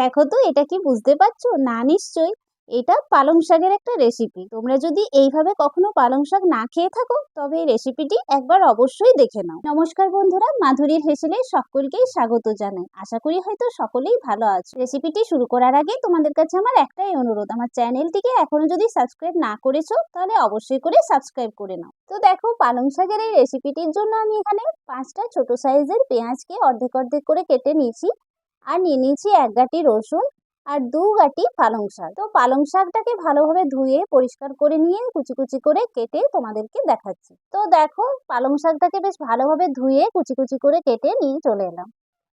দেখো তো, এটা কি বুঝতে পারছ? না, নিশ্চয়ই। এটা পালং শাকের একটা রেসিপি তোমরা যদি এইভাবে কখনো পালং শাক না খেয়ে থাকো, তবে এই রেসিপিটি একবার অবশ্যই দেখে নাও। নমস্কার বন্ধুরা, মাধুরীর হেসেলে সকলকেই স্বাগত জানাই। আশা করি হয়তো সকলেই ভালো আছো। রেসিপিটি শুরু করার আগে তোমাদের কাছে আমার একটাই অনুরোধ, আমার চ্যানেলটিকে এখনও যদি সাবস্ক্রাইব না করেছ, তাহলে অবশ্যই করে সাবস্ক্রাইব করে নাও। তো দেখো, পালং শাকের এই রেসিপিটির জন্য আমি এখানে পাঁচটা ছোট সাইজের পেঁয়াজকে অর্ধেক অর্ধেক করে কেটে নিয়েছি। আর নিয়ে নিয়েছি এক গাঁটি রসুন আর দু গাঁটি পালং শাক। তো পালং শাকটাকে ভালোভাবে ধুয়ে, পরিষ্কার করে নিয়ে কুচি কুচি করে কেটে তোমাদেরকে দেখাচ্ছি। তো দেখো, পালং শাকটাকে বেশ ভালোভাবে ধুয়ে, কুচি কুচি করে কেটে নিয়ে চলে এলাম।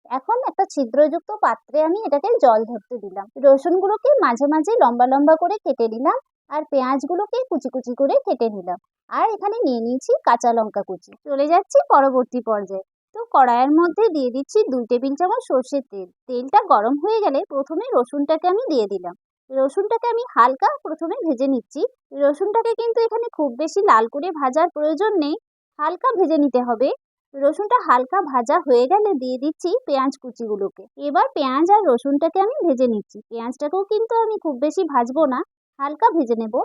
এখন একটা ছিদ্রযুক্ত পাত্রে আমি এটাকে জল ধরতে দিলাম। রসুনগুলোকে মাঝে মাঝে লম্বা লম্বা করে কেটে নিলাম আর পেঁয়াজগুলোকে কুচি কুচি করে কেটে নিলাম। আর এখানে নিয়ে নিয়েছি কাঁচা লঙ্কা কুচি। চলে যাচ্ছি পরবর্তী পর্যায়ে। তো কড়াইয়ের মধ্যে দিয়ে দিচ্ছি দুই টেবিল চামচ সর্ষের তেল। তেলটা গরম হয়ে গেলে প্রথমে রসুনটাকে আমি দিয়ে দিলাম। রসুনটাকে আমি হালকা প্রথমে ভেজে নিচ্ছি। রসুনটাকে কিন্তু এখানে খুব বেশি লাল করে ভাজার প্রয়োজন নেই। হালকা ভেজে নিতে হবে। রসুনটা হালকা ভাজা হয়ে গেলে দিয়ে দিচ্ছি পেঁয়াজ কুচিগুলোকে। এবার পেঁয়াজ আর রসুনটাকে আমি ভেজে নিচ্ছি। পেঁয়াজটাকেও কিন্তু আমি খুব বেশি ভাজবো না, হালকা ভেজে নেব।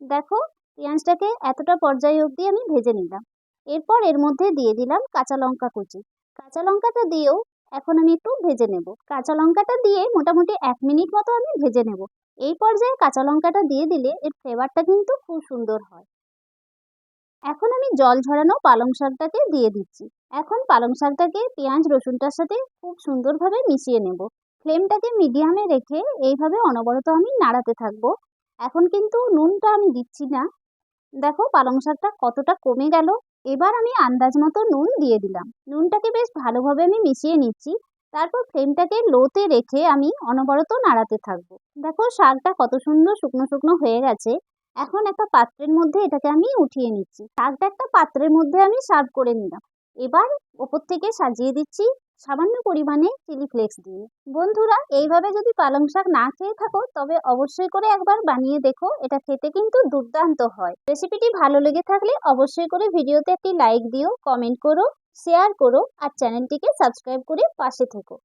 দেখো, পেঁয়াজটাকে এতটা পর্যায়ে অবধি আমি ভেজে নিলাম। এরপর এর মধ্যে দিয়ে দিলাম কাঁচা লঙ্কা কুচি। কাঁচা লঙ্কাটা দিয়েও এখন আমি একটু ভেজে নেব। কাঁচা লঙ্কাটা দিয়ে মোটামুটি এক মিনিট মতো আমি ভেজে নেব। এই পর্যায়ে কাঁচা লঙ্কাটা দিয়ে দিলে এর ফ্লেভারটা কিন্তু খুব সুন্দর হয়। এখন আমি জল ঝরানো পালং শাকটাকে দিয়ে দিচ্ছি। এখন পালং শাকটাকে পেঁয়াজ, রসুনটার সাথে খুব সুন্দরভাবে মিশিয়ে নেব। ফ্লেমটাকে মিডিয়ামে রেখে এইভাবে অনবরত আমি নাড়াতে থাকব। এখন কিন্তু নুনটা আমি দিচ্ছি না। দেখো পালং শাকটা কতটা কমে গেল। এবার আমি আন্দাজ মতো নুন দিয়ে দিলাম। নুনটাকে বেশ ভালোভাবে আমি মিশিয়ে নিচ্ছি। তারপর ফ্লেমটাকে লোতে রেখে আমি অনবরত নাড়াতে থাকব। দেখো শাকটা কত সুন্দর শুকনো শুকনো হয়ে গেছে। এখন একটা পাত্রের মধ্যে এটাকে আমি উঠিয়ে নিচ্ছি। শাকটা একটা পাত্রের মধ্যে আমি সার্ভ করে নিলাম। এবার ওপর থেকে সাজিয়ে দিচ্ছি সামান্য পরিমাণে চিলি ফ্লেক্স দিয়ে। বন্ধুরা, এইভাবে যদি পালং শাক না খেয়ে থাকো, তবে অবশ্যই করে একবার বানিয়ে দেখো, এটা খেতে কিন্তু দুর্দান্ত হয়। রেসিপিটি ভালো লেগে থাকলে অবশ্যই করে ভিডিওতে একটি লাইক দিও কমেন্ট করো শেয়ার করো, আর চ্যানেলটিকে সাবস্ক্রাইব করে পাশে থেকো।